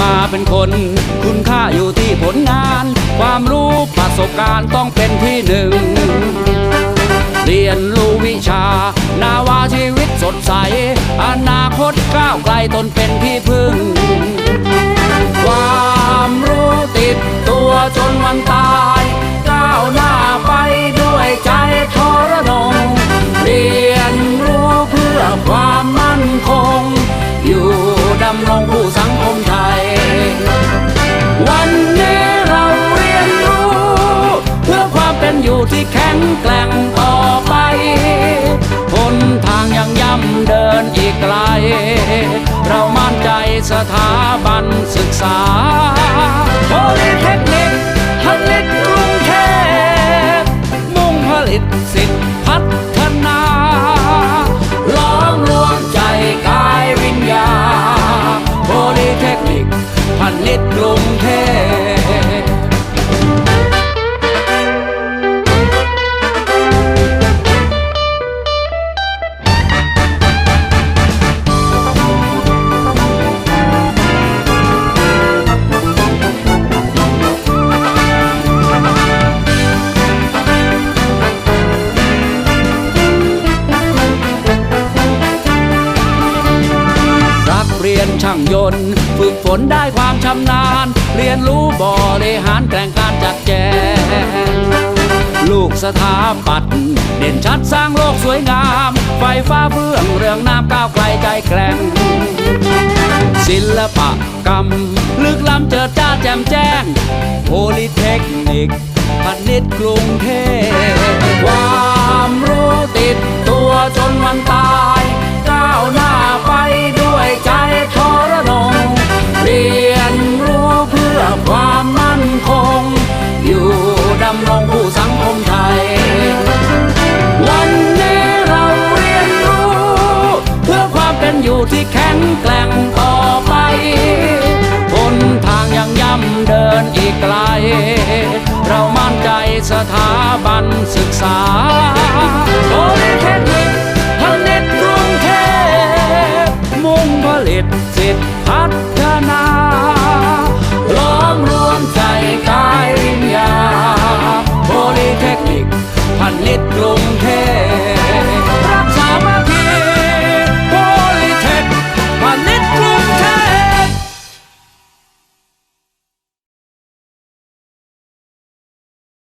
มาเป็นคุณค่าอยู่ที่ผลงาน ความรู้ประสบการณ์ต้องเป็นที่หนึ่ง เรียนรู้วิชา นาวาชีวิตสดใส อนาคตก้าวไกลตนเป็นที่พึ่ง ความรู้ติดตัวจนวันตา แข็งแกร่งต่อไปหนทางยังย่ำเดินอีกไกล เรามั่นใจสถาบันศึกษาโพลิเทคนิคผลิตกรุงเทพมุ่งผลิตสิทธิพัฒนาล้อมรวมใจกายวิญญาโพลิเทคนิคผลิต ช่างยนต์ ฝึกฝนได้ความชำนาญ เรียนรู้บริหารแกล่งการจัดแจง ลูกสถาปัตย์เด่นชัดสร้างโลกสวยงาม ไฟฟ้าเบื้องเรื่องน้ำก้าวไกลใจแกร่งศิลปกรรม ลึกล้ำเจิดจ้าแจ่มแจ้งโพลิเทคนิคพณิชย์กรุงเทพความรู้ติดตัวจนวันตา ที่แข็งแกร่งต่อไปบนทางยังย่ำเดินอีกไกล เรามั่นใจสถาบันศึกษาโพลิเทคนิคผลิตกรุงเทพมุ่งผลิตสิทธิพัฒ